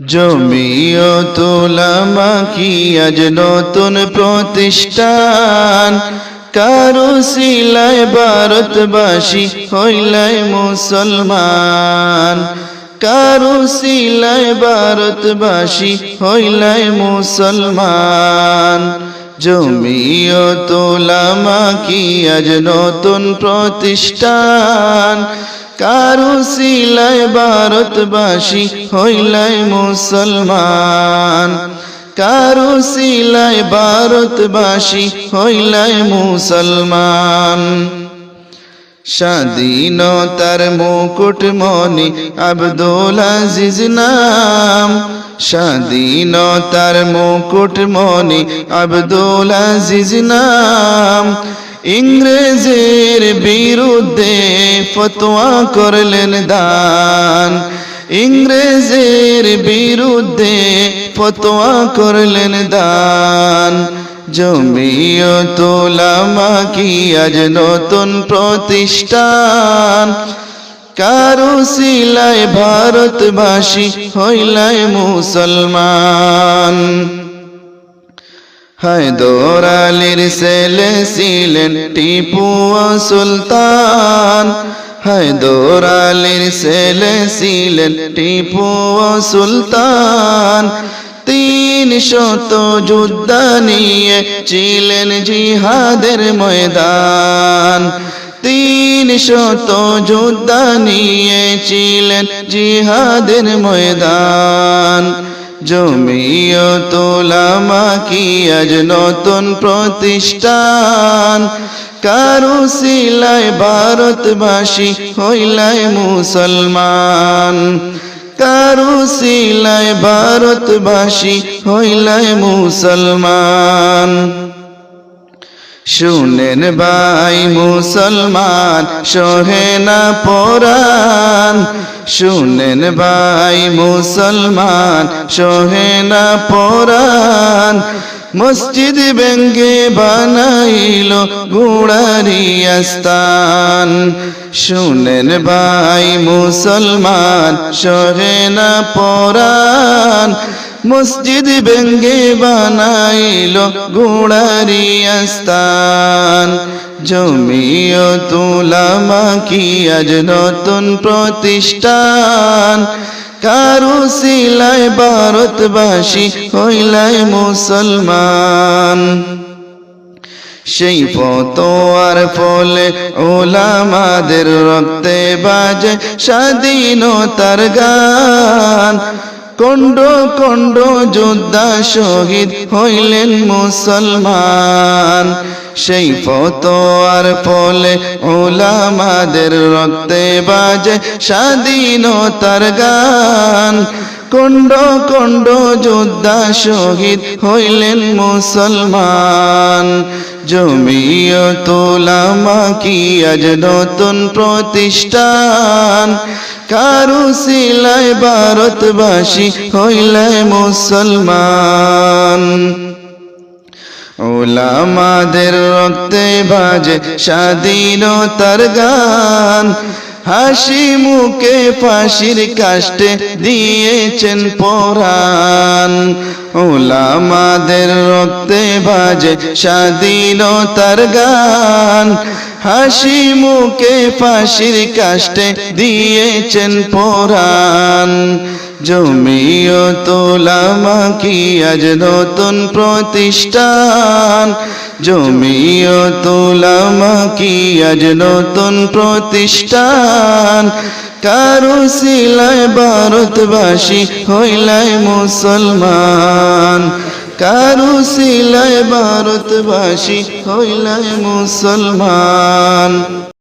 জমিও তোলামা কি আজ নতুন প্রতিষ্ঠান। কারও শিলায় ভারতবাসী হইলাই মুসলমান। কারও শিলায় ভারতবাসী হইলাই মুসলমান। জমিও তোলামা কি আজ নতুন প্রতিষ্ঠান? কারু সিলায় ভারতবাসী হইলাই মুসলমান। কারু সিলায় ভারতবাসী হইলাই মুসলমান। স্বাধীনতার মুকুট মনি আব্দুল আজিজ নাম। স্বাধীনতার মুকুট মনি আব্দুল আজিজ নাম। ইংরেজের বিরুদ্ধে ফতোয়া করলেন দান। ইংরেজের বিরুদ্ধে ফতোয়া করলেন দান। জমিও তোলামা কি আজ নতুন প্রতিষ্ঠান। কারু সিলায় ভারতবাসী হইলাই মুসলমান। হায়দর আলীর ছেলে ছিলেন টিপু সুলতান। হায়দর আলীর ছেলে ছিলেন টিপু সুলতান। তিন শত যুদ্ধ নিয়ে ছিলেন জিহাদের ময়দান। তিন শত যুদ্ধ নিয়ে ছিলেন জিহাদের ময়দান। জমিও তোলামা কি আজ নতুন প্রতিষ্ঠান? কারু সিলায় ভারতবাসী হইলাই মুসলমান। কারু শিলায় ভারতবাসী হইলাই মুসলমান। শুনেন ভাই মুসলমান সহে না পরাণ। শুনেন ভাই মুসলমান সোহে না পরাণ মসজিদ ব্যঙ্গে বানাইল গুড়ারি আস্তান। শুনেন ভাই মুসলমান সোহে না পরাণ মসজিদ ব্যঙ্গে বানাইল গুড়ারি আস্তান। জমিও তুলামা কি আজ নতুন প্রতিষ্ঠান। কারু সিলায় ভারতবাসী হইলাই মুসলমান। সেই ফতোয়ার ফলে ওলামাদের রক্তে বাজে স্বাধীনতার গান। কণ্ড কণ্ড যোদ্ধা শহীদ হইলেন মুসলমান। সেই ফতোয়ার ফলে ওলামাদের রক্তে বাজে স্বাধীনতার গান। কণ্ড কণ্ড যোদ্ধা শহীদ হইলেন মুসলমান। জমিও তোলামা কি আজ নতুন প্রতিষ্ঠান? কারু সিলায় ভারতবাসী হইলাই মুসলমান। ওলামাদের রক্তে বাজে স্বাধীনতার গান। হাসি মুখে ফাঁসির কাষ্টে দিয়েছেন পরাণ। ওলামাদের রক্তে বাজে স্বাধীন স্বাধীনতার গান। হাসি মুখে ফাঁসির কাষ্টে দিয়েছেন পরাণ। জমিও তোলামা কি আজ নতুন প্রতিষ্ঠান। জমিও তোলামা কি আজ নতুন প্রতিষ্ঠান। কারু সিলায় ভারতবাসী হইলাই মুসলমান। কারু সিলায় ভারতবাসী হইলাই মুসলমান।